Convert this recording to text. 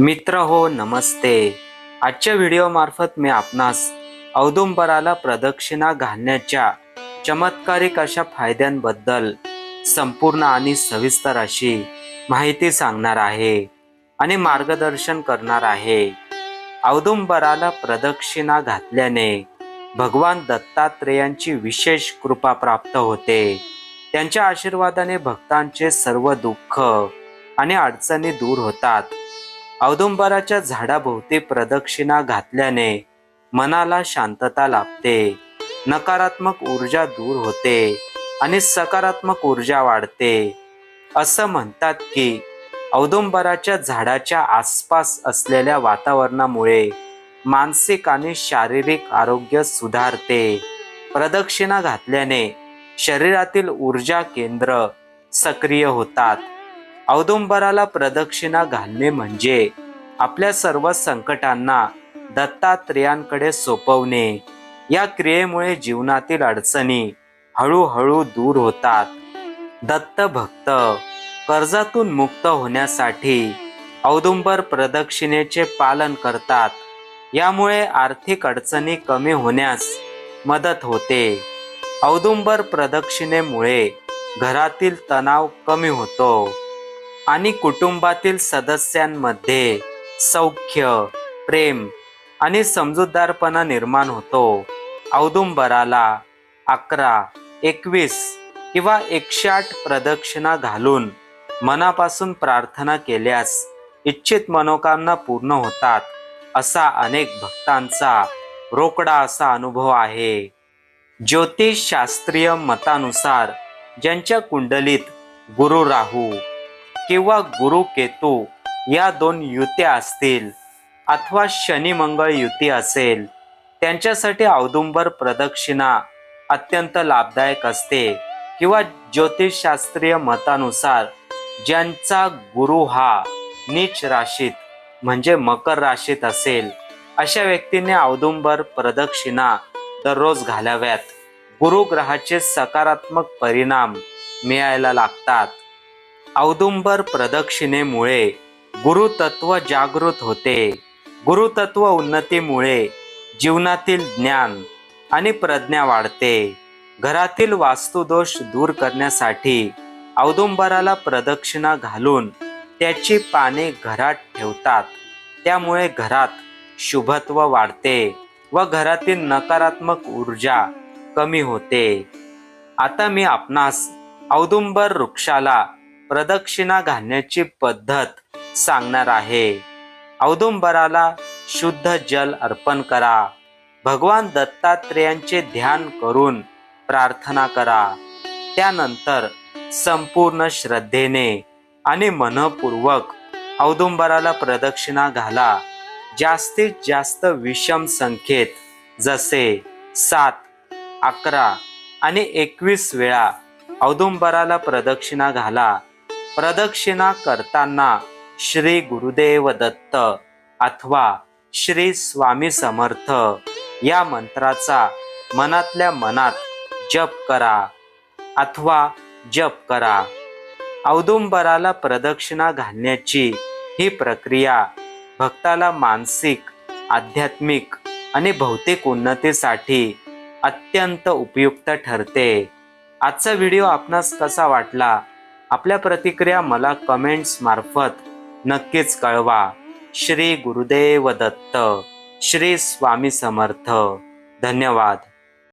मित्र हो नमस्ते. आजच्या व्हिडिओमार्फत मी आपणास औदुंबराला प्रदक्षिणा घालण्याच्या चमत्कारिक अशा फायद्यांबद्दल संपूर्ण आणि सविस्तर अशी माहिती सांगणार आहे आणि मार्गदर्शन करणार आहे. औदुंबराला प्रदक्षिणा घातल्याने भगवान दत्तात्रेयांची विशेष कृपा प्राप्त होते. त्यांच्या आशीर्वादाने भक्तांचे सर्व दुःख आणि अडचणी दूर होतात. औदुंबराच्या झाडाभोवती प्रदक्षिणा घातल्याने मनाला शांतता लाभते. नकारात्मक ऊर्जा दूर होते आणि सकारात्मक ऊर्जा वाढते. असं म्हणतात की औदुंबराच्या झाडाच्या आसपास असलेल्या वातावरणामुळे मानसिक आणि शारीरिक आरोग्य सुधारते. प्रदक्षिणा घातल्याने शरीरातील ऊर्जा केंद्र सक्रिय होतात. औदुंबराला प्रदक्षिणा घालणे म्हणजे आपल्या सर्व संकटांना दत्तात्रेयांकडे सोपवणे. या क्रियेमुळे जीवनातील अडचणी हळूहळू दूर होतात. दत्त भक्त कर्जातून मुक्त होण्यासाठी औदुंबर प्रदक्षिणेचे पालन करतात. यामुळे आर्थिक अडचणी कमी होण्यास मदत होते. औदुंबर प्रदक्षिणेमुळे घरातील तणाव कमी होतो. आणि कुटुंबातील सदस्यांमध्ये सौख्य प्रेम आणि समजूतदारपणा निर्माण होतो. औदुंबराला अकरा एकवीस किंवा एकशे आठ प्रदक्षिणा घालून मनापासून प्रार्थना केल्यास इच्छित मनोकामना पूर्ण होतात असा अनेक भक्तांचा रोकडा असा अनुभव आहे. ज्योतिषशास्त्रीय मतानुसार ज्यांच्या कुंडलीत गुरु राहू किंवा गुरु केतू या दोन युत्या असतील अथवा शनी मंगळ युती असेल त्यांच्यासाठी औदुंबर प्रदक्षिणा अत्यंत लाभदायक असते किंवा ज्योतिषशास्त्रीय मतानुसार ज्यांचा गुरु हा नीच राशीत म्हणजे मकर राशीत असेल अशा व्यक्तीने औदुंबर प्रदक्षिणा दररोज घालाव्यात. गुरुग्रहाचे सकारात्मक परिणाम मिळायला लागतात. औदुंबर प्रदक्षिणेमुळे गुरुतत्व जागृत होते. गुरुतत्व उन्नतीमुळे जीवनातील ज्ञान आणि प्रज्ञा वाढते. घरातील वास्तुदोष दूर करण्यासाठी औदुंबराला प्रदक्षिणा घालून त्याची पाने घरात ठेवतात. त्यामुळे घरात शुभत्व वाढते व घरातील नकारात्मक ऊर्जा कमी होते. आता मी आपणास औदुंबर वृक्षाला प्रदक्षिणा घालण्याची पद्धत सांगणार आहे. औदुंबराला शुद्ध जल अर्पण करा. भगवान दत्तात्रेयांचे ध्यान करून प्रार्थना करा. त्यानंतर संपूर्ण श्रद्धेने आणि मनपूर्वक औदुंबराला प्रदक्षिणा घाला. जास्तीत जास्त विषम संख्येत जसे सात अकरा आणि एकवीस वेळा औदुंबराला प्रदक्षिणा घाला. प्रदक्षिणा करताना श्री गुरुदेव दत्त अथवा श्री स्वामी समर्थ या मंत्राचा मनातल्या मनात जप करा अथवा जप करा. औदुंबराला प्रदक्षिणा घालण्याची ही प्रक्रिया भक्ताला मानसिक आध्यात्मिक आणि भौतिक उन्नतीसाठी अत्यंत उपयुक्त ठरते. आजचा व्हिडिओ आपणास कसा वाटला आपल्या प्रतिक्रिया मला कमेंट्स मार्फत नक्कीच कळवा. श्री गुरुदेव दत्त श्री स्वामी समर्थ. धन्यवाद.